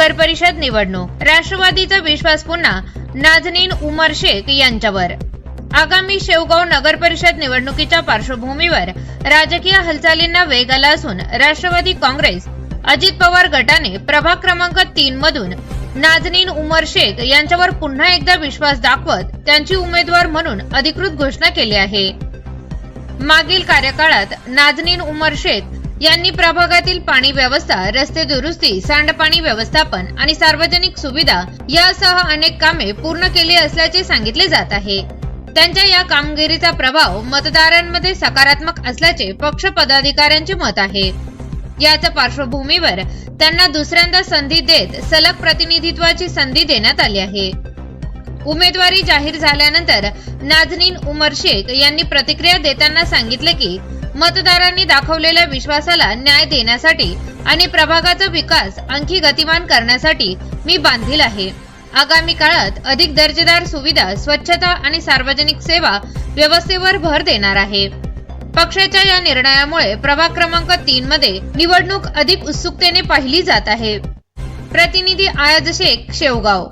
नगर परिषद निवडणूक. राष्ट्रवादीचा विश्वास पुन्हा नाझनीन उमर शेख यांच्यावर. आगामी शेवगाव नगर परिषद निवडणुकीच्या पार्श्वभूमीवर राजकीय हालचालींना वेग आला असून राष्ट्रवादी काँग्रेस अजित पवार गटाने प्रभाग क्रमांक तीन मधून नाझनीन उमर शेख यांच्यावर पुन्हा एकदा विश्वास दाखवत त्यांची उमेदवार म्हणून अधिकृत घोषणा केली आहे. मागील कार्यकाळात नाझनीन उमर शेख यांनी प्रभागातील पाणी व्यवस्था रस्ते दुरुस्ती सांडपाणी व्यवस्थापन आणि सार्वजनिक सुविधा यासह अनेक कामे पूर्ण केली असल्याचे सांगितले जात आहे. त्यांच्या या कामगिरीचा प्रभाव मतदारांमध्ये सकारात्मक असल्याचे पक्ष पदाधिकाऱ्यांचे मत आहे. याच्या पार्श्वभूमीवर त्यांना दुसऱ्यांदा संधी देत सलग प्रतिनिधित्वाची संधी देण्यात आली आहे. उमेदवारी जाहीर झाल्यानंतर नाझनीन उमर शेख यांनी प्रतिक्रिया देताना सांगितले की मतदारांनी दाखवलेल्या विश्वासाला न्याय देण्यासाठी आणि प्रभागाचा विकास आणखी गतिमान करण्यासाठी मी बांधील आहे. आगामी काळात अधिक दर्जेदार सुविधा स्वच्छता आणि सार्वजनिक सेवा व्यवस्थेवर भर देणार आहे. पक्षाच्या या निर्णयामुळे प्रभाग क्रमांक तीन मध्ये निवडणूक अधिक उत्सुकतेने पाहिली जात आहे. प्रतिनिधी आयाज शेख शेवगाव.